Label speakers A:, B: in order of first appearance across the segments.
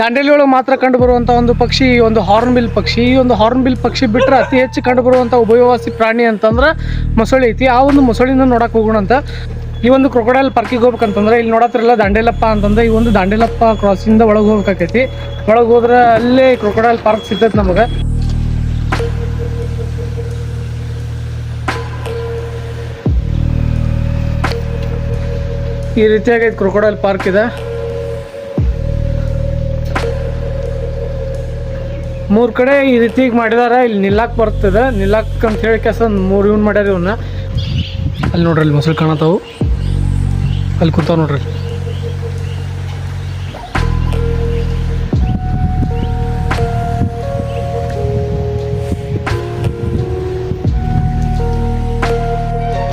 A: ದಾಂಡೇಲಿ ಒಳಗೆ ಮಾತ್ರ ಕಂಡು ಬರುವಂಥ ಒಂದು ಪಕ್ಷಿ, ಈ ಒಂದು ಹಾರ್ನ್ ಬಿಲ್ ಪಕ್ಷಿ, ಈ ಒಂದು ಹಾರ್ನ್ ಬಿಲ್ ಪಕ್ಷಿ ಬಿಟ್ಟರೆ ಅತಿ ಹೆಚ್ಚು ಕಂಡು ಬರುವಂಥ ಉಭಯವಾಸಿ ಪ್ರಾಣಿ ಅಂತಂದ್ರೆ ಮೊಸಳೆ ಐತಿ. ಆ ಒಂದು ಮೊಸಳಿನ ನೋಡಕ್ಕೆ ಹೋಗೋಣ ಅಂತ ಈ ಒಂದು ಕ್ರೊಕೊಡೈಲ್ ಪಾರ್ಕಿಗೆ ಹೋಗ್ಬೇಕಂತಂದ್ರೆ ಇಲ್ಲಿ ನೋಡತ್ತಿರಲ್ಲ ದಾಂಡೇಲಪ್ಪ ಅಂತಂದ್ರೆ ಈ ಒಂದು ದಾಂಡೇಲಪ್ಪ ಕ್ರಾಸಿಂದ ಒಳಗೆ ಹೋಗ್ಬೇಕಾಕೈತಿ. ಒಳಗೆ ಹೋದ್ರೆ ಅಲ್ಲೇ ಕ್ರೊಕೊಡೈಲ್ ಪಾರ್ಕ್ ಸಿಗ್ತೈತೆ ನಮಗೆ. ಈ ರೀತಿಯಾಗಿ ಕ್ರೊಕೊಡೈಲ್ ಪಾರ್ಕ್ ಇದೆ. ಮೂರು ಕಡೆ ಈ ರೀತಿ ಮಾಡಿದಾರ ಇಲ್ಲಿ ನಿಲ್ಲಕ್ಕೆ ಬರ್ತದ ನಿಲ್ಲಕ್ಕೆ ಅಂತ ಹೇಳಿ ಕೆಸ ಮೂರು ಇವ್ನು ಮಾಡ್ಯಾರ ಇವನ್ನ ಅಲ್ಲಿ ನೋಡ್ರಿ ಅಲ್ಲಿ ಮೊಸರು ಕಾಣತಾವು. ಅಲ್ಲಿ ಕೂತಾವ ನೋಡ್ರಿ.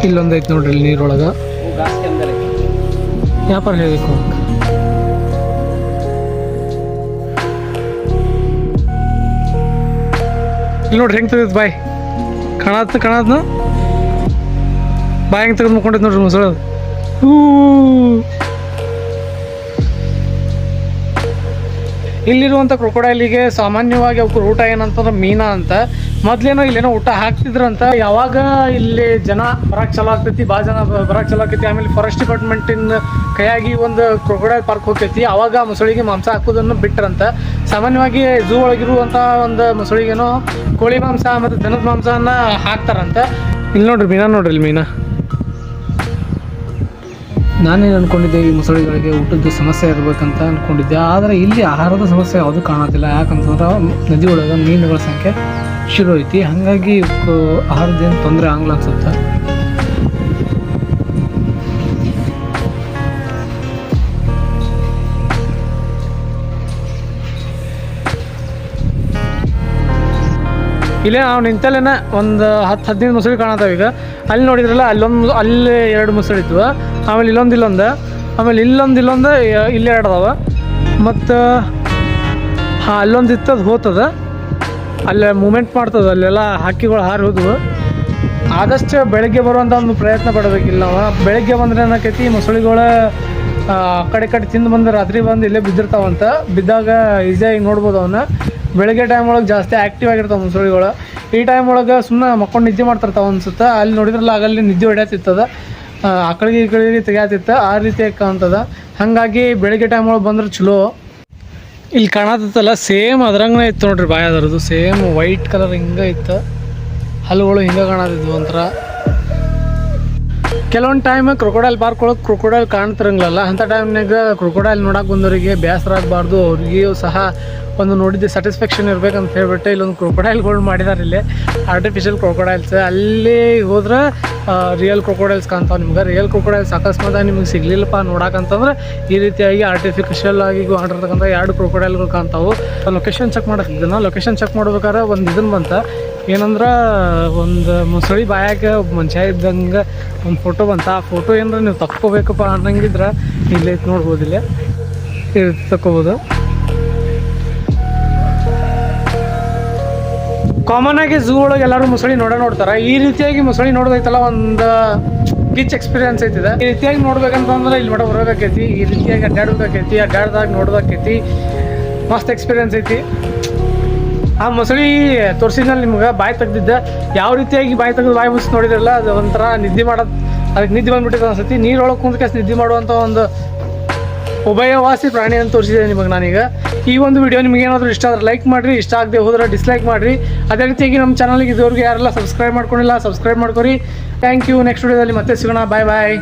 A: ಇಲ್ಲೊಂದೈತೆ ನೋಡ್ರಿ ಇಲ್ಲಿ ನೀರೊಳಗೆ. ವ್ಯಾಪಾರ ಹೇಳಬೇಕು ಇಲ್ಲಿ ನೋಡ್ರಿ ಹೆಂಗೆ ತೆಗೆದ್ ಬಾಯ್. ಕಾಣತ್ ಕಾಣತ್ನ? ಬಾಯಿ ಹೆಂಗೆ ತೆಗೆದು ಮುಕ್ಕೊಂಡೈತೆ ನೋಡ್ರಿ ಮೊಸಳೆ ಹೂ. ಇಲ್ಲಿರುವಂಥ ಕ್ರೊಕೊಡೈಲಿಗೆ ಸಾಮಾನ್ಯವಾಗಿ ಅವ್ರ ಊಟ ಏನಂತಂದ್ರೆ ಮೀನಾ ಅಂತ. ಮೊದ್ಲೇನೋ ಇಲ್ಲೇನೋ ಊಟ ಹಾಕ್ತಿದ್ರಂತ ಯಾವಾಗ ಇಲ್ಲಿ ಜನ ಬರಕ್ಕೆ ಚಲೋ ಆಗ್ತೈತಿ ಭಾಳ ಜನ ಬರಕ್ ಚಲೋ ಆಗ್ತೈತಿ, ಆಮೇಲೆ ಫಾರೆಸ್ಟ್ ಡಿಪಾರ್ಟ್ಮೆಂಟಿನ ಕೈಯಾಗಿ ಒಂದು ಕ್ರೊಕೊಡೈಲ್ ಪಾರ್ಕ್ ಹೋಗ್ತೈತಿ, ಅವಾಗ ಮೊಸಳಿಗೆ ಮಾಂಸ ಹಾಕೋದನ್ನು ಬಿಟ್ರಂತ. ಸಾಮಾನ್ಯವಾಗಿ ಝೂ ಒಳಗಿರುವಂಥ ಒಂದು ಮೊಸಳಿಗೇನೋ ಕೋಳಿ ಮಾಂಸ ಮತ್ತು ದನದ ಮಾಂಸನ ಹಾಕ್ತಾರಂತ. ಇಲ್ಲಿ ನೋಡ್ರಿ ಮೀನಾ, ನೋಡ್ರಿ ಇಲ್ಲಿ ಮೀನಾ. ನಾನೇನು ಅನ್ಕೊಂಡಿದ್ದೆ, ಈ ಮೊಸಳೆಗಳಿಗೆ ಊಟದ ಸಮಸ್ಯೆ ಇರಬೇಕಂತ ಅಂದ್ಕೊಂಡಿದ್ದೆ ಆದರೆ ಇಲ್ಲಿ ಆಹಾರದ ಸಮಸ್ಯೆ ಯಾವುದೂ ಕಾಣೋದಿಲ್ಲ ಯಾಕಂತಂದ್ರೆ ನದಿ ಒಳಗೆ ಮೀನುಗಳ ಸಂಖ್ಯೆ ಶುರು ಐತಿ. ಹಾಗಾಗಿ ಆಹಾರದೇನು ತೊಂದರೆ ಆಗಲ್ಲ ಅನ್ಸುತ್ತೆ ಇಲ್ಲೇ ನಾವು ನಿಂತಲ್ಲೇನ ಒಂದು ಹತ್ತು ಹದಿನೈದು ಮೊಸಳೆ ಕಾಣತಾವ ಈಗ. ಅಲ್ಲಿ ನೋಡಿದ್ರಲ್ಲ, ಅಲ್ಲೊಂದು, ಅಲ್ಲಿ ಎರಡು ಮೊಸಳೆ ಇದ್ವು. ಆಮೇಲೆ ಇಲ್ಲೊಂದು ಇಲ್ಲೊಂದು. ಆಮೇಲೆ ಇಲ್ಲೊಂದು ಇಲ್ಲೊಂದು ಇಲ್ಲೇ ಎರಡು ಅದಾವ. ಮತ್ತು, ಹಾಂ, ಅಲ್ಲೊಂದು ಇತ್ತದು ಹೋತದ. ಅಲ್ಲೇ ಮೂಮೆಂಟ್ ಮಾಡ್ತದ, ಅಲ್ಲೆಲ್ಲ ಹಾಕಿಗಳು ಹಾರಿ ಹೋದವು. ಆದಷ್ಟು ಬೆಳಗ್ಗೆ ಬರುವಂಥ ಒಂದು ಪ್ರಯತ್ನ ಪಡಬೇಕಿಲ್ಲ ನಾವು ಬೆಳಗ್ಗೆ ಬಂದರೆ ಏನಾಕೈತಿ ಮೊಸಳೆಗಳ, ಆ, ಕಡೆ ಕಡೆ ತಿಂದು ಬಂದು ರಾತ್ರಿ ಬಂದು ಇಲ್ಲೇ ಬಿದ್ದಿರ್ತಾವಂತ. ಬಿದ್ದಾಗ ಈಸಿಯಾಗಿ ನೋಡ್ಬೋದು ಅವನ್ನ. ಬೆಳಗ್ಗೆ ಟೈಮ್ ಒಳಗೆ ಜಾಸ್ತಿ ಆಕ್ಟಿವ್ ಆಗಿರ್ತಾವೆ ಮುಸುಳಿಗಳು. ಈ ಟೈಮ್ ಒಳಗೆ ಸುಮ್ಮನೆ ಮಕ್ಕೊಂಡು ನಿದ್ದೆ ಮಾಡ್ತಿರ್ತಾವೆ ಅನ್ಸುತ್ತೆ. ಅಲ್ಲಿ ನೋಡಿದ್ರಲ್ಲ, ಆಗಲ್ಲಿ ನಿದ್ದೆ ಹೊಡ್ಯಾತಿತ್ತದ. ಆಕಳಿಗೆ ಕಡೆಗೆ ಈ ಆ ರೀತಿ ಕಾಣ್ತದ ಹಾಗಾಗಿ ಬೆಳಗ್ಗೆ ಟೈಮ್ ಒಳಗೆ ಬಂದ್ರೆ ಚಲೋ. ಇಲ್ಲಿ ಕಾಣತ್ತಲ್ಲ ಸೇಮ್ ಅದ್ರಂಗನೇ ಇತ್ತು ನೋಡ್ರಿ ಬಾಯ್ ಅದರದು ಸೇಮ್ ವೈಟ್ ಕಲರ್ ಹಿಂಗೆ ಇತ್ತು. ಹಲ್ಲುಗಳು ಹಿಂಗೆ ಕಾಣತಿದ್ವು ಒಂಥರ. ಕೆಲವೊಂದು ಟೈಮ್ ಕ್ರೊಕೊಡೈಲ್ ಪಾರ್ಕ್ ಒಳಗೆ ಕ್ರೊಕೊಡೈಲ್ ಕಾಣ್ತಿರಂಗಿಲ್ಲ ಅಂಥ ಟೈಮ್ನಾಗ ಕ್ರೊಕೊಡೈಲ್ ನೋಡಕ್ಕೆ ಬಂದವರಿಗೆ ಬೇಸರ ಆಗಬಾರ್ದು. ಅವ್ರಿಗೂ ಸಹ ಒಂದು ನೋಡಿದ್ದು ಸ್ಯಾಟಿಸ್ಫ್ಯಾಕ್ಷನ್ ಇರ್ಬೇಕಂತ ಹೇಳ್ಬಿಟ್ಟು ಇಲ್ಲೊಂದು ಕ್ರೊಕೊಡೈಲ್ಗಳು ಮಾಡಿದಾರೆ ಇಲ್ಲಿ. ಆರ್ಟಿಫಿಷಿಯಲ್ ಕ್ರೊಕೊಡೈಲ್ಸ್ ಅಲ್ಲಿ ಹೋದ್ರೆ ರಿಯಲ್ ಕ್ರೊಕೊಡೈಲ್ಸ್ ಕಾಣ್ತಾವೆ ನಿಮ್ಗೆ. ರಿಯಲ್ ಕ್ರೊಕೊಡೈಲ್ಸ್ ಅಕಸ್ಮಾತ್ ನಿಮ್ಗೆ ಸಿಗ್ಲಿಲ್ಲಪ್ಪ ನೋಡಕ್ಕಂತಂದ್ರೆ ಈ ರೀತಿಯಾಗಿ ಆರ್ಟಿಫಿಷಿಯಲ್ ಆಗಿ ಮಾಡಿರ್ತಕ್ಕಂಥ ಎರಡು ಕ್ರೊಕೊಡೈಲ್ಗಳು ಕಾಣ್ತಾವೆ. ಲೊಕೇಶನ್ ಚೆಕ್ ಮಾಡತ್ತಿದ್ದೆ ಲೊಕೇಶನ್ ಚೆಕ್ ಮಾಡ್ಬೇಕಾದ್ರೆ ಒಂದು ಇದನ್ನು ಬಂತ. ಏನಂದ್ರೆ, ಒಂದು ಮುಸಳಿ ಬಾಯಾಗ ಒಬ್ಬ ಮನುಷ್ಯ ಇದ್ದಂಗೆ ಒಂದು ಫೋಟೋ ಬಂತ. ಆ ಫೋಟೋ ಏನರ ನೀವು ತಕ್ಕೋಬೇಕಪ್ಪ ಅನ್ನಂಗಿದ್ರೆ ಇಲ್ಲೇ ಐತೆ ನೋಡ್ಬೋದು ಇಲ್ಲೇ ತಕ್ಕೋಬೋದು. ಕಾಮನ್ ಆಗಿ ಝೂ ಒಳಗೆ ಎಲ್ಲರೂ ಮುಸಳಿ ನೋಡೇ ನೋಡ್ತಾರೆ. ಈ ರೀತಿಯಾಗಿ ಮುಸಳಿ ನೋಡೋದೈತಲ್ಲ, ಒಂದು ಗಿಚ್ ಎಕ್ಸ್ಪೀರಿಯನ್ಸ್ ಐತಿದೆ. ಈ ರೀತಿಯಾಗಿ ನೋಡ್ಬೇಕಂತಂದ್ರೆ ಇಲ್ಲಿ ನೋಡ ಬರಬೇಕೈತಿ ಈ ರೀತಿಯಾಗಿ ಅಡ್ಡಾಡ್ಬೇಕೈತಿ ಅಡ್ಡಾಡ್ದಾಗ ನೋಡ್ಬೇಕೈತಿ ಮಸ್ತ್ ಎಕ್ಸ್ಪೀರಿಯನ್ಸ್ ಐತಿ. ಆ ಮೊಸಳಿ ತೋರಿಸಿದ್ನಲ್ಲಿ ನಿಮ್ಗೆ? ಬಾಯಿ ತೆಗ್ದಿದ್ದೆ. ಯಾವ ರೀತಿಯಾಗಿ ಬಾಯಿ ತೆಗೆದು ಬಾಯಿ ಮುಗಿಸಿ ನೋಡಿದ್ರಲ್ಲ, ಅದು ಒಂಥರ ನಿದ್ದೆ ಮಾಡೋದು ಅದಕ್ಕೆ ನಿದ್ದೆ ಬಂದ್ಬಿಟ್ಟಿದೆ ಅನ್ಸತಿ ನೀರೊಳಗೆ ಕುಂತ ಕೆಸ್ ನಿದ್ದೆ ಮಾಡುವಂಥ ಒಂದು ಉಭಯವಾಸಿ ಪ್ರಾಣಿಯನ್ನು ತೋರಿಸಿದೆ ನಿಮಗೆ ನಾನೀಗ. ಈ ಒಂದು ವಿಡಿಯೋ ನಿಮಗೆ ಏನಾದರೂ ಇಷ್ಟ ಆದರೆ ಲೈಕ್ ಮಾಡಿರಿ, ಇಷ್ಟ ಆಗದೆ ಹೋದ್ರೆ ಡಿಸ್ಲೈಕ್ ಮಾಡಿರಿ. ಅದೇ ರೀತಿಯಾಗಿ ನಮ್ಮ ಚಾನಲ್ಗೆ ಇದುವರೆಗೆ ಯಾರೆಲ್ಲ ಸಬ್ಸ್ಕ್ರೈಬ್ ಮಾಡ್ಕೊಂಡಿಲ್ಲ ಸಬ್ಸ್ಕ್ರೈಬ್ ಮಾಡ್ಕೊರಿ. ಥ್ಯಾಂಕ್ ಯು ನೆಕ್ಸ್ಟ್ ವಿಡಿಯೋದಲ್ಲಿ ಮತ್ತೆ ಸಿಗೋಣ. ಬಾಯ್ ಬಾಯ್